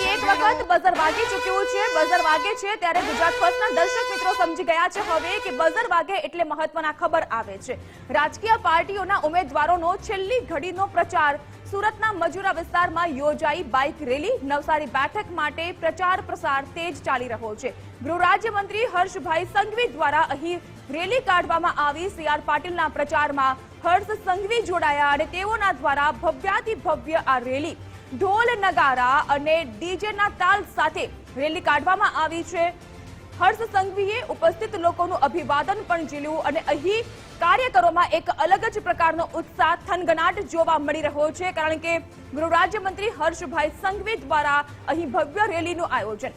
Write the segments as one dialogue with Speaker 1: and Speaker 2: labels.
Speaker 1: ફરી એક વખત બઝર વાગી ચૂક્યું છે, બઝર વાગે છે ત્યારે ગુજરાત ફર્સ્ટના દર્શક મિત્રો સમજી ગયા છે હવે કે બઝર વાગે એટલે મહત્વના ખબર આવે છે. રાજકીય પાર્ટીઓના ઉમેદવારોનો છેલ્લી ઘડીનો પ્રચાર સુરતના મજૂરા વિસ્તારમાં યોજાઈ બાઇક રેલી. નવસારી બેઠક માટે પ્રચાર પ્રસાર તેજ ચાલી રહ્યો છે. ગૃહ રાજ્યમંત્રી હર્ષભાઈ સંઘવી દ્વારા અહીં રેલી કાઢવામાં આવી. સી આર પાટીલના પ્રચારમાં હર્ષ સંઘવી જોડાયા અને તેઓના દ્વારા ભવ્યાતિ ભવ્ય આ રેલી ઢોલ નગારા અને ડીજેના તાલ સાથે રેલી કાઢવામાં આવી છે. હર્ષ સંઘવીએ ઉપસ્થિત લોકોનું અભિવાદન પણ ઝીલ્યું અને અહીં કાર્યકરોમાં એક અલગ જ પ્રકારનો ઉત્સાહ થનગનાટ જોવા મળી રહ્યો છે, કારણ કે ગૃહ રાજ્યમંત્રી હર્ષભાઈ સંઘવી દ્વારા અહીં ભવ્ય રેલીનું આયોજન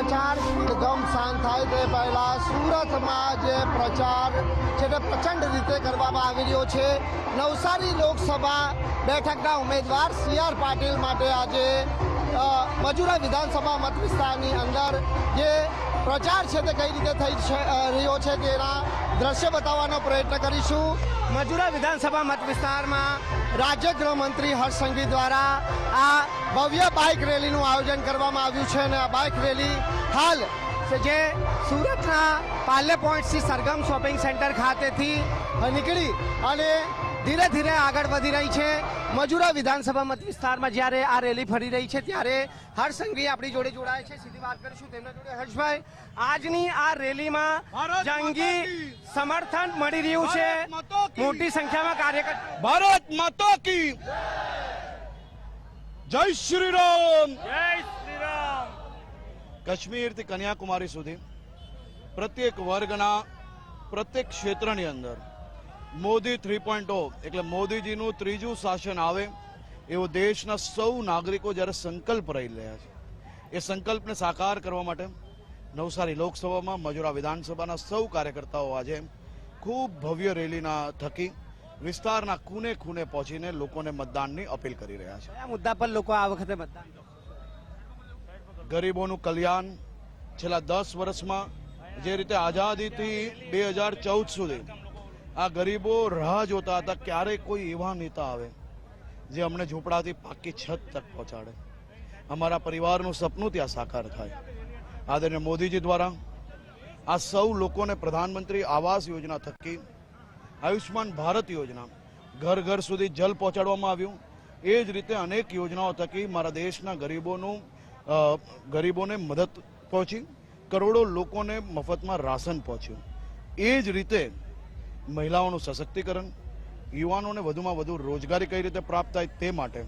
Speaker 2: પ્રચાર ગમ શાંત થાય તે પહેલાં, સુરતમાં જે પ્રચાર છે તે પ્રચંડ રીતે કરવામાં આવી રહ્યો છે. નવસારી લોકસભા બેઠકના ઉમેદવાર સી આર પાટીલ માટે આજે મજુરા વિધાનસભા મત વિસ્તારની અંદર જે પ્રચાર છે તે કઈ રીતે થઈ રહ્યો છે તેના દ્રશ્ય બતાવવાનો પ્રયત્ન કરીશું. મજુરા વિધાનસભા મત વિસ્તારમાં રાજ્ય ગૃહમંત્રી હર્ષ સંઘવી દ્વારા આ ભવ્ય બાઇક રેલીનું આયોજન કરવામાં આવ્યું છે અને આ બાઇક રેલી હાલ જે સુરતના પાર્લે પોઈન્ટથી સરગમ શોપિંગ સેન્ટર ખાતેથી નીકળી અને ધીરે ધીરે આગળ વધી રહી છે. મજૂરા વિધાનસભા મત વિસ્તારમાં જ્યારે આ રેલી ફરી રહી છે ત્યારે હર્ષ સંઘવી આપણી જોડે જોડાય છે. સીધી વાત કરીશું તેમના જોડે. હર્ષભાઈ આજની આ રેલીમાં જંગી સમર્થન મળી રહ્યું છે! મોટી સંખ્યામાં કાર્યકર્તા
Speaker 3: ભારત માતા કી. જય શ્રી રામ.
Speaker 2: જય શ્રી રામ.
Speaker 3: કાશ્મીરથી કન્યાકુમારી સુધી પ્રત્યેક વર્ગના પ્રત્યેક ક્ષેત્રની અંદર મોદી થ્રી પોઈન્ટ એટલે મોદીજીનું ત્રીજું શાસન આવે એવો દેશના સૌ નાગરિકો જ્યારે સંકલ્પ રહી રહ્યા છે. એ સંકલ્પને સાકાર કરવા માટે નવસારી લોકસભામાં મજૂરા વિધાનસભાના સૌ કાર્યકર્તાઓ આજે ખૂબ ભવ્ય રેલીના થકી વિસ્તારના ખૂને ખૂને પહોંચીને લોકોને મતદાનની અપીલ કરી રહ્યા છે.
Speaker 2: કયા મુદ્દા પર લોકો આ વખતે મતદાન
Speaker 3: ગરીબોનું કલ્યાણ છેલ્લા દસ વર્ષમાં જે રીતે આઝાદીથી બે હજાર ચૌદ સુધી આ ગરીબો રાહ જોતા હતા, ક્યારે કોઈ એવા નેતા આવે જે અમને ઝૂંપડાથી પાકી છત તક પહોંચાડે. અમારા પરિવારનું સપનું ત્યાં સાકાર થાય. આદરણીય મોદીજી દ્વારા આ સૌ લોકોને પ્રધાનમંત્રી આવાસ યોજના થકી આયુષ્માન ભારત યોજના ઘર ઘર સુધી જલ પહોંચાડવામાં આવ્યું. એ જ રીતે અનેક યોજનાઓ થકી મારા દેશના ગરીબોનું ગરીબોને મદદ પહોંચી. કરોડો લોકોને મફતમાં રાશન પહોંચ્યું. એ જ રીતે મહિલાઓનું સશક્તિકરણ, યુવાનોને વધુમાં વધુ રોજગારી કઈ રીતે પ્રાપ્ત થાય તે માટે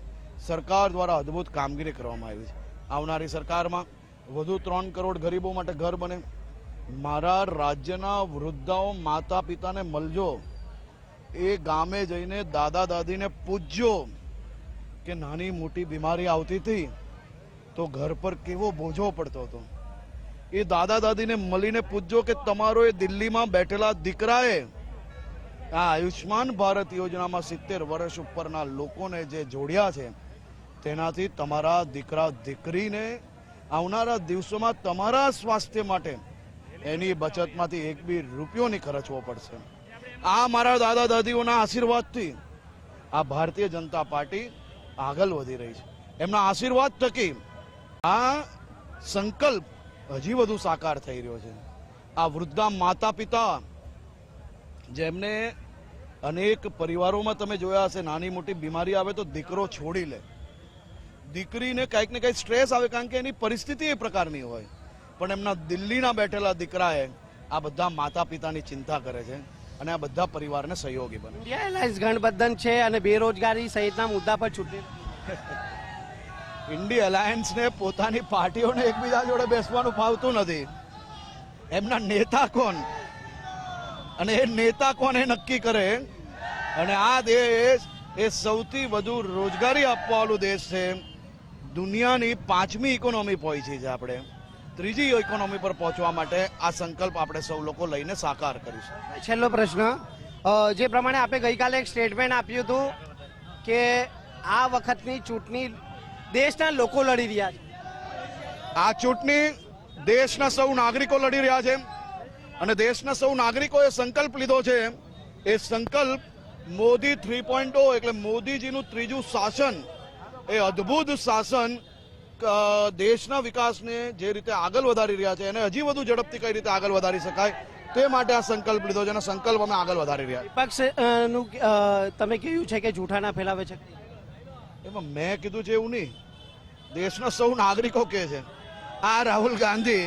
Speaker 3: સરકાર દ્વારા અદ્ભુત કામગીરી કરવામાં આવી છે. આવનારી સરકારમાં વધુ ત્રણ કરોડ ગરીબો માટે ઘર બને. મારા રાજ્યના વૃદ્ધાઓ માતા પિતાને મળજો. એ ગામે જઈને દાદા દાદીને પૂછજો કે નાની મોટી બીમારી આવતી હતી તો ઘર પર કેવો બોજો પડતો હતો. એ દાદા દાદીને મળીને પૂછજો કે તમારો એ દિલ્હીમાં બેઠેલા દીકરાએ આ આયુષ્માન ભારત યોજનામાં સિત્તેર વર્ષ ઉપરના લોકોને જે જોડ્યા છે, તેનાથી તમારા દીકરા, દીકરીને આવનારા દિવસોમાં તમારા સ્વાસ્થ્ય માટે એની બચતમાંથી એક બી રૂપિયો નહીં ખર્ચવો પડશે. આ મારા દાદા, દાદીઓના આશીર્વાદથી આ ભારતીય જનતા પાર્ટી આગળ વધી રહી છે. એમના આશીર્વાદ થકી આ સંકલ્પ હજી વધુ સાકાર થઈ રહ્યો છે. આ વૃદ્ધા માતા પિતા જેમને અનેક પરિવારોમાં તમે જોયા હશે નાની મોટી બીમારી આવે તો દીકરો છોડી લે. દીકરીને કંઈક ને કંઈક સ્ટ્રેસ આવે કારણ કે એની પરિસ્થિતિ એ પ્રકારની હોય. પણ એમના દિલ્હીના બેઠેલા દીકરાએ આ બધા માતા પિતાની ચિંતા કરે છે અને આ બધા પરિવારને સહયોગી બને
Speaker 2: ઇન્ડિયા એરલાઇન્સ ગણબંધન છે અને બેરોજગારી સહિતના મુદ્દા પર છૂટી.
Speaker 3: ઇન્ડી અલાયન્સને પોતાની પાર્ટીઓને એકબીજા જોડે બેસવાનું ફાવતું નથી. એમના નેતા કોણ? અને એ નેતા એ નક્કી કરે? અને આ દેશ એ સૌથી વધુ રોજગારી આપવાવાળો દેશ છે. દુનિયાની પાંચમી ઇકોનોમી પહોંચી છે આપણે. ત્રીજી ઇકોનોમી પર પહોંચવા માટે આ સંકલ્પ આપણે સૌ લોકો લઈને સાકાર કરીશું.
Speaker 2: છેલ્લો પ્રશ્ન. જે પ્રમાણે આપણે ગઈકાલે એક સ્ટેટમેન્ટ આપ્યું હતું કે આ વખતની ચૂંટણી દેશના લોકો લડી રહ્યા છે.
Speaker 3: આ ચૂંટણી દેશના સૌ નાગરિકો લડી રહ્યા છે. અને દેશના સૌ નાગરિકોએ સંકલ્પ લીધો છે એ સંકલ્પ મોદી થ્રી પોઈન્ટ એટલે મોદીજીનું ત્રીજું શાસન એ અદ્ભુત શાસન દેશના વિકાસને જે રીતે આગળ વધારી રહ્યા છે એને હજી વધુ ઝડપથી કઈ રીતે આગળ વધારી શકાય તે માટે આ સંકલ્પ લીધો છે અને સંકલ્પ અમે આગળ વધારી રહ્યા
Speaker 4: પક્ષ વિપક્ષનું તમે કહ્યું છે કે જૂઠાણા ફેલાવે છે.
Speaker 3: એમાં મેં કીધું છે એવું નહીં. દેશના સૌ નાગરિકો કહે છે આ રાહુલ ગાંધી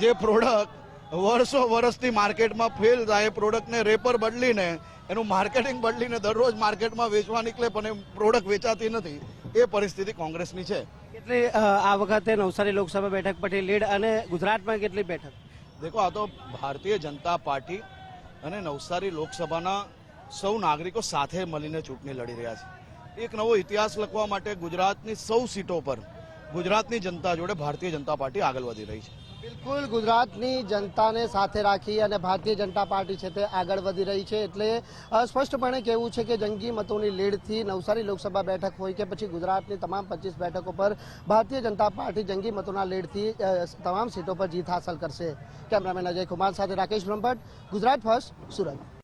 Speaker 3: જે પ્રોડક્ટ વર્ષો વર્ષથી માર્કેટમાં ફેલ થાય એ પ્રોડક્ટને રેપર બદલીને એનું માર્કેટિંગ બદલીને દરરોજ માર્કેટમાં વેચવા નીકળે પણ એ પ્રોડક્ટ વેચાતી નથી. એ પરિસ્થિતિ કોંગ્રેસની છે.
Speaker 4: કેટલી આ વખતે નવસારી લોકસભા બેઠક પછી લીડ અને ગુજરાતમાં કેટલી બેઠક?
Speaker 3: દેખો આ તો ભારતીય જનતા પાર્ટી અને નવસારી લોકસભાના સૌ નાગરિકો સાથે મળીને ચૂંટણી લડી રહ્યા છે. એક નવો ઇતિહાસ લખવા માટે ગુજરાતની સૌ સીટો પર ગુજરાતની જનતા જોડે ભારતીય જનતા પાર્ટી આગળ વધી રહી છે.
Speaker 2: બિલકુલ, ગુજરાતની જનતાને સાથે રાખી અને ભારતીય જનતા પાર્ટી છે તે આગળ વધી રહી છે એટલે સ્પષ્ટપણે કહેવું છે કે જંગી મતોની લીડથી નવસારી લોકસભા બેઠક હોય કે પછી ગુજરાતની તમામ પચીસ બેઠકો પર ભારતીય જનતા પાર્ટી જંગી મતોના લીડથી તમામ સીટો પર જીત હાંસલ કરશે. કેમેરામેન અજય કુમાર સાથે રાકેશ બ્રહ્મભટ્ટ, ગુજરાત ફર્સ્ટ, સુરત.